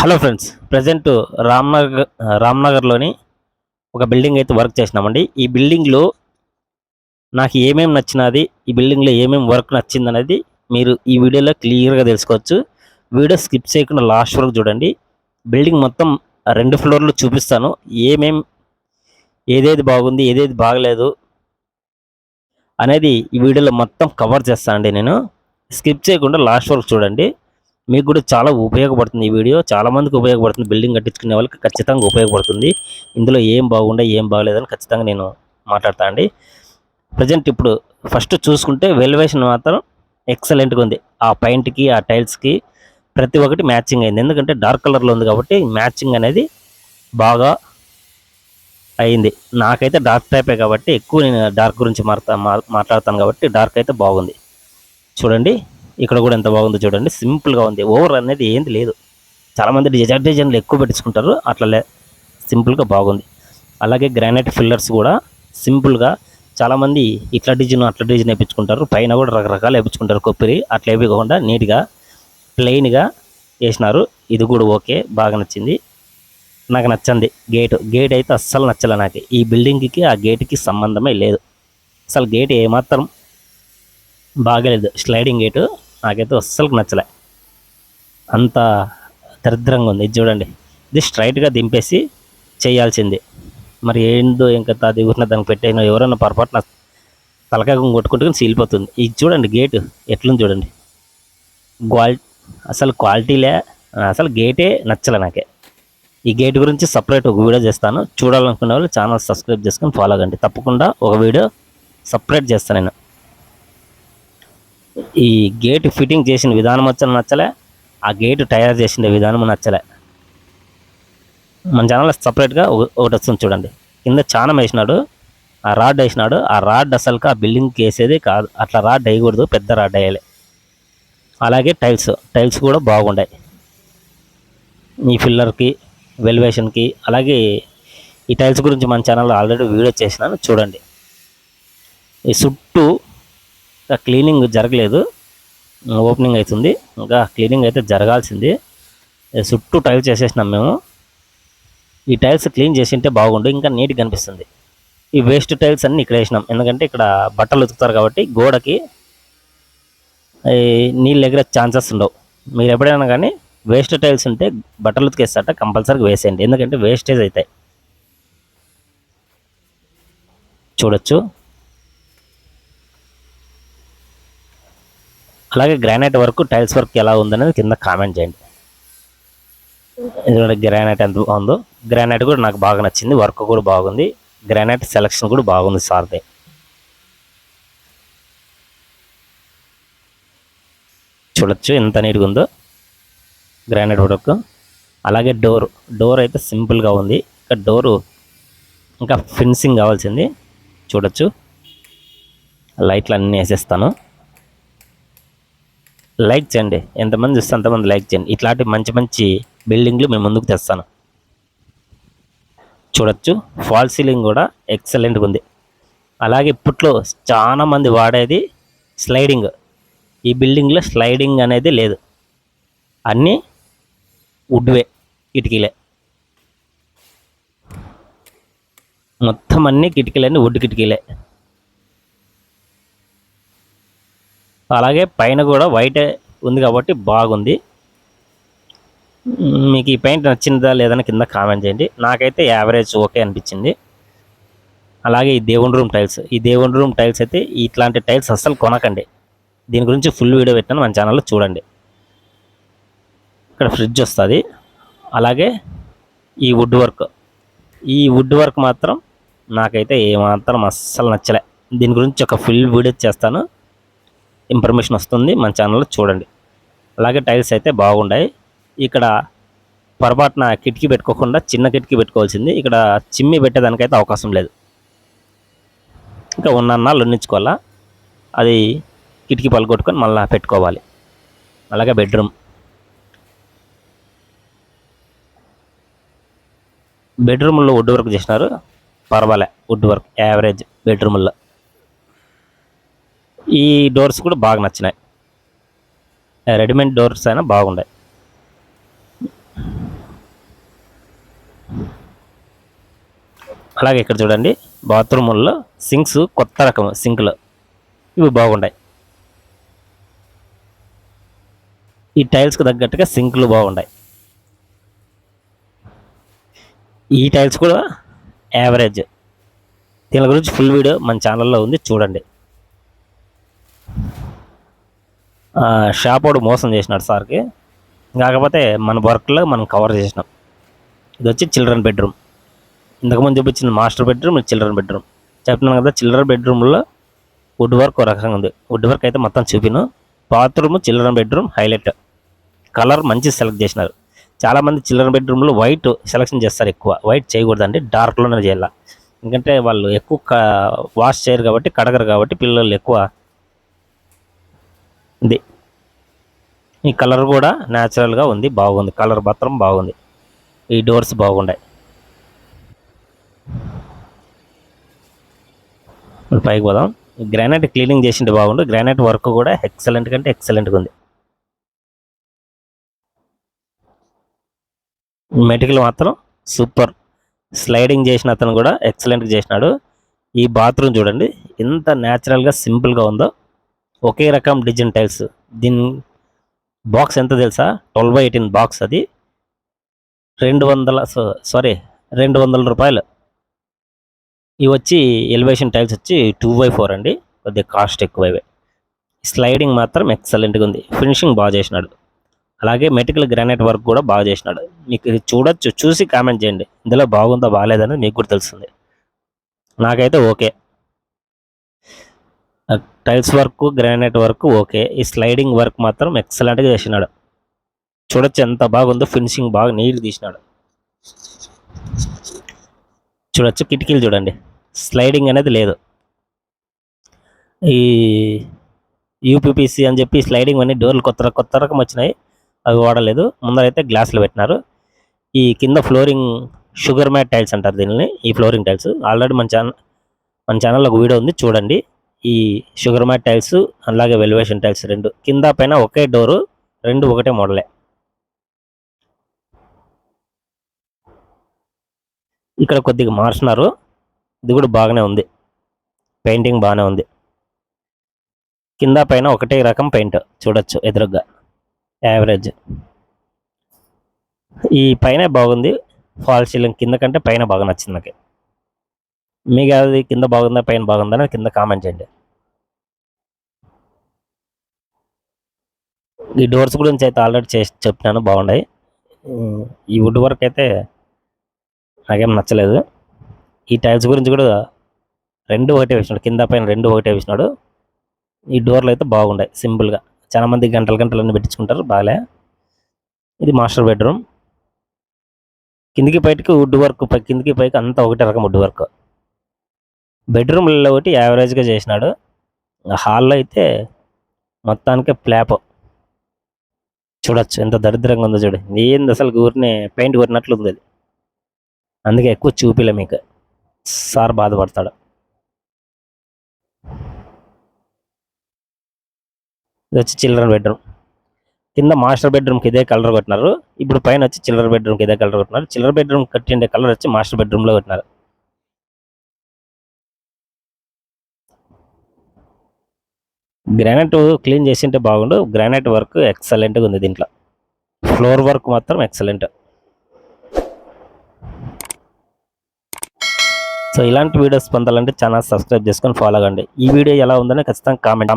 Hello friends present Ramnagar రామ్నగర్లోని ఒక building అయితే వర్క్ చేసినామండి. ఈ బిల్డింగ్లో నాకు ఏమేమి నచ్చినది ఈ బిల్డింగ్లో ఏమేమి వర్క్ నచ్చింది అనేది మీరు ఈ వీడియోలో క్లియర్గా తెలుసుకోవచ్చు. వీడియో స్కిప్ చేయకుండా లాస్ట్ వరకు చూడండి. బిల్డింగ్ మొత్తం రెండు ఫ్లోర్లు చూపిస్తాను. ఏమేం ఏదేది బాగుంది ఏదేది బాగలేదు అనేది ఈ వీడియోలో మొత్తం కవర్ చేస్తానండి నేను. స్కిప్ చేయకుండా లాస్ట్ వరకు చూడండి. మీకు కూడా చాలా ఉపయోగపడుతుంది ఈ వీడియో. చాలా మందికి ఉపయోగపడుతుంది. బిల్డింగ్ కట్టించుకునే వాళ్ళకి ఖచ్చితంగా ఉపయోగపడుతుంది. ఇందులో ఏం బాగుండే ఏం బాగలేదని ఖచ్చితంగా నేను మాట్లాడతా అండి. ప్రజెంట్ ఇప్పుడు ఫస్ట్ చూసుకుంటే వెలివేషన్ మాత్రం ఎక్సలెంట్గా ఉంది. ఆ పెయింట్కి ఆ టైల్స్కి ప్రతి ఒక్కటి మ్యాచింగ్ అయింది. ఎందుకంటే డార్క్ కలర్లో ఉంది కాబట్టి మ్యాచింగ్ అనేది బాగా అయింది. నాకైతే డార్క్ టైపే కాబట్టి ఎక్కువ నేను డార్క్ గురించి మాట్లా మాట్లాడతాను కాబట్టి డార్క్ అయితే బాగుంది. చూడండి. ఇక్కడ కూడా ఎంత బాగుందో చూడండి. సింపుల్గా ఉంది. ఓవర్ అనేది ఏంది లేదు. చాలామంది డిజైన్ డిజైన్లు ఎక్కువ పెట్టించుకుంటారు. అట్లలే సింపుల్గా బాగుంది. అలాగే గ్రానైట్ ఫిల్లర్స్ కూడా సింపుల్గా చాలామంది ఇట్లా డిజైన్ అట్లా డిజైన్ వేయించుకుంటారు పైన కూడా రకరకాలు వేయించుకుంటారు కొబ్బరి. అట్లా వేయకుండా నీట్గా ప్లెయిన్గా వేసినారు. ఇది కూడా ఓకే. బాగా నచ్చింది. నాకు నచ్చింది. గేట్ గేట్ అయితే అస్సలు నచ్చలే నాకు. ఈ బిల్డింగ్కి ఆ గేట్కి సంబంధమే లేదు. అసలు గేట్ ఏమాత్రం బాగలేదు. స్లైడింగ్ గేటు నాకైతే అస్సలు నచ్చలే. అంత దరిద్రంగా ఉంది. ఇది చూడండి. ఇది స్ట్రైట్గా దింపేసి చేయాల్సింది. మరి ఏందో ఇంకా దిగుతున్న దానికి పెట్టైనా ఎవరైనా పొరపాటున తలకాయ కొట్టుకుంటే సీలిపోతుంది ఇది చూడండి గేటు. ఎట్లుంది చూడండి. క్వాల్ అసలు క్వాలిటీలే అసలు గేటే నచ్చలే నాకే. ఈ గేట్ గురించి సపరేట్ ఒక వీడియో చేస్తాను. చూడాలనుకునే వాళ్ళు ఛానల్ సబ్స్క్రైబ్ చేసుకొని ఫాలో కండి. తప్పకుండా ఒక వీడియో సపరేట్ చేస్తాను నేను. ఈ గేట్ ఫిట్టింగ్ చేసిన విధానం వచ్చని నచ్చలే? ఆ గేట్ తయారు చేసిన విధానం నచ్చలే. మన ఛానల్ సపరేట్గా ఒకటి వస్తుంది చూడండి. కింద చానం వేసినాడు ఆ రాడ్ వేసినాడు. ఆ రాడ్ అసలుకి ఆ బిల్డింగ్కి వేసేది కాదు. అట్లా రాడ్ వేయకూడదు పెద్ద రాడ్ వేయాలి. అలాగే టైల్స్ టైల్స్ కూడా బాగుండాయి. ఈ ఫిల్లర్కి వెల్వేషన్కి అలాగే ఈ టైల్స్ గురించి మన ఛానల్లో ఆల్రెడీ వీడియో చేసినాను చూడండి. ఈ చుట్టూ క్లీనింగ్ జరగలేదు. ఓపెనింగ్ అవుతుంది. ఇంకా క్లీనింగ్ అయితే జరగాల్సింది. చుట్టూ టైల్స్ చేసేసినాం మేము. ఈ టైల్స్ క్లీన్ చేసి ఉంటే బాగుండు. ఇంకా నీట్గా కనిపిస్తుంది. ఈ వేస్ట్ టైల్స్ అన్నీ ఇక్కడ వేసినాం. ఎందుకంటే ఇక్కడ బట్టలు ఉతుకుతారు కాబట్టి గోడకి నీళ్ళు ఎగిరే ఛాన్సెస్ ఉండవు. మీరు ఎప్పుడైనా కానీ వేస్ట్ టైల్స్ ఉంటే బట్టలు ఉతికేస్తాట కంపల్సరీగా వేసేయండి. ఎందుకంటే వేస్టేజ్ అవుతాయి. చూడొచ్చు. అలాగే గ్రానైట్ వర్క్ టైల్స్ వర్క్ ఎలా ఉందనేది కింద కామెంట్ చేయండి. ఎందుకంటే గ్రానైట్ ఎంత బాగుందో గ్రానైట్ కూడా నాకు బాగా నచ్చింది వర్క్ కూడా బాగుంది గ్రానైట్ సెలక్షన్ కూడా బాగుంది సార్ది. చూడొచ్చు ఎంత నీట్గా ఉందో. Granite work. అలాగే డోర్ డోర్ అయితే సింపుల్గా ఉంది. ఇంకా డోరు ఇంకా ఫినిషింగ్ కావాల్సింది. చూడొచ్చు. లైట్లు అన్నీ వేసేస్తాను. లైక్ చేయండి. ఎంతమంది చూస్తే అంతమంది లైక్ చేయండి. ఇట్లాంటి మంచి మంచి బిల్డింగ్లు మేము ముందుకు తెస్తాను. చూడొచ్చు. ఫాల్ సీలింగ్ కూడా ఎక్సలెంట్గా ఉంది. అలాగే ఇప్పట్లో చాలామంది వాడేది స్లైడింగ్ ఈ బిల్డింగ్లో స్లైడింగ్ అనేది లేదు. అన్నీ వుడ్వే కిటికీలే. మొత్తం అన్ని కిటికీలన్నీ వుడ్ కిటికీలే. అలాగే పైన కూడా వైట్ ఉంది కాబట్టి బాగుంది. మీకు ఈ పెయింట్ నచ్చిందా లేదని కింద కామెంట్ చేయండి. నాకైతే యావరేజ్ ఓకే అనిపించింది. అలాగే ఈ దేవుని రూమ్ టైల్స్ ఈ దేవుని రూమ్ టైల్స్ అయితే ఇట్లాంటి టైల్స్ అస్సలు కొనకండి. దీని గురించి ఫుల్ వీడియో పెట్టాను మన ఛానల్లో చూడండి. ఇక్కడ ఫ్రిడ్జ్ వస్తుంది. అలాగే ఈ వుడ్ వర్క్ ఈ వుడ్ వర్క్ మాత్రం నాకైతే ఏమాత్రం అస్సలు నచ్చలే. దీని గురించి ఒక ఫుల్ వీడియో చేస్తాను. ఇన్ఫర్మేషన్ వస్తుంది మన ఛానల్లో చూడండి. అలాగే టైల్స్ అయితే బాగున్నాయి ఇక్కడ పొరపాటున కిటికీ పెట్టుకోకుండా చిన్న కిటికీ పెట్టుకోవాల్సింది. ఇక్కడ చిమ్మి పెట్టేదానికైతే అవకాశం లేదు. ఇంకా ఉన్నన్నాళ్ళు ఉన్నించుకోవాలా అది కిటికీ పలుకొట్టుకొని మళ్ళీ పెట్టుకోవాలి. అలాగే బెడ్రూమ్. బెడ్రూమ్లో వుడ్ వర్క్ చేసినారు. పర్వాలే వుడ్ వర్క్ యావరేజ్ బెడ్రూమ్లో. ఈ డోర్స్ కూడా బాగా నచ్చినాయి. రెడీమేడ్ డోర్స్ అయినా బాగున్నాయి అలాగే ఇక్కడ చూడండి బాత్రూముల్లో సింక్స్ కొత్త రకం సింక్లు ఇవి బాగున్నాయి ఈ టైల్స్కి తగ్గట్టుగా సింక్లు బాగున్నాయి ఈ టైల్స్ కూడా యావరేజ్ దీని గురించి ఫుల్ వీడియో మన ఛానల్లో ఉంది చూడండి. షాపోడు షాప్ మోసం చేసినాడు సార్కి. కాకపోతే మన వర్క్లో మనం కవర్ చేసినాం. ఇది వచ్చి చిల్డ్రన్ బెడ్రూమ్. ఇంతకుముందు చూపించిన మాస్టర్ బెడ్రూమ్ చిల్డ్రన్ బెడ్రూమ్. చెప్తున్నాను కదా చిల్డ్రన్ బెడ్రూమ్లో వుడ్ వర్క్ ఒక రకంగా ఉంది. వుడ్ వర్క్ అయితే మొత్తం చూపిను. Bathroom children bedroom highlight. Colour మంచి సెలెక్ట్ చేసినారు. చాలామంది చిల్డ్రన్ బెడ్రూమ్లో వైట్ సెలెక్షన్ చేస్తారు ఎక్కువ. వైట్ చేయకూడదండి డార్క్లోనే చేయాలి. ఎందుకంటే వాళ్ళు ఎక్కువ వాష్ చేయరు కాబట్టి కడగరు కాబట్టి పిల్లలు ఎక్కువ ఉంది. ఈ కలర్ కూడా న్యాచురల్గా ఉంది బాగుంది. కలర్ మాత్రం బాగుంది. ఈ డోర్స్ బాగున్నాయి. ఇప్పుడు పైకి పోదాం. గ్రానైట్ క్లీనింగ్ చేసింటే బాగుండు. గ్రానైట్ వర్క్ కూడా ఎక్సలెంట్ కంటే ఎక్సలెంట్గా ఉంది. మెటికల్ మాత్రం సూపర్ స్లైడింగ్ చేసిన అతను కూడా ఎక్సలెంట్గా చేసినాడు. ఈ బాత్రూమ్ చూడండి ఎంత న్యాచురల్గా సింపుల్గా ఉందో. ఒకే రకం డిజైన్ టైల్స్. దీని బాక్స్ ఎంత తెలుసా? ట్వెల్వ్ బై ఎయిటీన్ బాక్స్ అది. రెండు వందల సారీ రెండు వందల రూపాయలు. ఇవి వచ్చి ఎలివేషన్ టైల్స్ వచ్చి టూ బై ఫోర్ అండి. కొద్దిగా కాస్ట్ ఎక్కువ స్లైడింగ్ మాత్రం ఎక్సలెంట్గా ఉంది. ఫినిషింగ్ బాగా చేసినాడు. అలాగే మెటికల్ గ్రానైట్ వర్క్ కూడా బాగా చేసినాడు. మీకు ఇది చూడొచ్చు చూసి కామెంట్ చేయండి. ఇందులో బాగుందా బాగాలేదని మీకు కూడా తెలుస్తుంది. నాకైతే okay. Tiles work granite work okay. ఈ స్లైడింగ్ వర్క్ మాత్రం ఎక్సలెంట్గా చేసినాడు. చూడొచ్చు ఎంత బాగుందో ఫినిషింగ్ బాగా నీట్ తీసినాడు. చూడొచ్చు కిటికీలు చూడండి. స్లైడింగ్ అనేది లేదు. ఈ యూపీపీసీ అని చెప్పి స్లైడింగ్ అన్ని డోర్లు కొత్త కొత్త రకం వచ్చినాయి. అవి వాడలేదు. ముందరైతే గ్లాసులు పెట్టినారు. ఈ కింద ఫ్లోరింగ్ షుగర్ మ్యాట్ టైల్స్ అంటారు దీనిని. ఈ ఫ్లోరింగ్ టైల్స్. ఆల్రెడీ మన ఛానల్ మన ఛానల్లో ఒక వీడియో ఉంది. చూడండి. ఈ షుగర్ మ్యాట్ టైల్స్ అలాగే వెలివేషన్ టైల్స్ రెండు. కింద పైన ఒకే డోరు రెండు ఒకటే మోడలే. ఇక్కడ కొద్దిగా మార్చినారు ఇది కూడా బాగానే ఉంది. పెయింటింగ్ బాగానే ఉంది. కింద పైన ఒకటే రకం పెయింట్ చూడొచ్చు ఎదురుగ్గా. యావరేజ్. ఈ పైన బాగుంది. ఫాల్ సీలింగ్ కింద కంటే పైన బాగా నచ్చింది నాకు. మీకు అది కింద బాగుందా పైన బాగుందా అని కింద కామెంట్ చేయండి. ఈ డోర్స్ గురించి అయితే ఆల్రెడీ చేసి చెప్పినాను బాగున్నాయి. ఈ వుడ్ వర్క్ అయితే నాకేం నచ్చలేదు. ఈ టైల్స్ గురించి కూడా రెండు ఒకటే వేసినాడు కింద పైన రెండు ఒకటే వేసినాడు. ఈ డోర్లు అయితే బాగున్నాయి సింపుల్గా చాలా మంది గంటలు గంటలు పెట్టించుకుంటారు బాగాలే ఇది మాస్టర్ బెడ్రూమ్ కిందికి పైకి వుడ్ వర్క్ పై కిందికి పైకి అంతా ఒకటే రకం వుడ్ వర్క్ బెడ్రూమ్లలో ఒకటి యావరేజ్గా చేసినాడు. హాల్లో అయితే మొత్తానికి ప్లాప్. చూడొచ్చు ఎంత దరిద్రంగా ఉందో చూడు. ఏంది అసలు ఊరిని పెయింట్ కొట్టినట్లు ఉంది అది. అందుకే ఎక్కువ చూపిలే మీకు. సార్ బాధపడతాడు. ఇది వచ్చి చిల్డ్రన్ బెడ్రూమ్. కింద మాస్టర్ బెడ్రూమ్కి ఇదే కలర్ కొట్టినారు. ఇప్పుడు పైన వచ్చి చిల్డ్రన్ బెడ్రూమ్కి ఇదే కలర్ కొట్టినారు. చిల్డ్రన్ బెడ్రూమ్ కట్టిండే కలర్ వచ్చి మాస్టర్ బెడ్రూమ్లో కొట్టినారు. గ్రానైట్ క్లీన్ చేసింటే బాగుండు. గ్రానైట్ వర్క్ ఎక్సలెంట్గా ఉంది దీంట్లో. ఫ్లోర్ వర్క్ మాత్రం ఎక్సలెంట్ సో ఇలాంటి వీడియోస్ పొందాలంటే ఛానల్ సబ్స్క్రైబ్ చేసుకొని ఫాలో అవ్వండి ఈ వీడియో ఎలా ఉందని ఖచ్చితంగా కామెంట్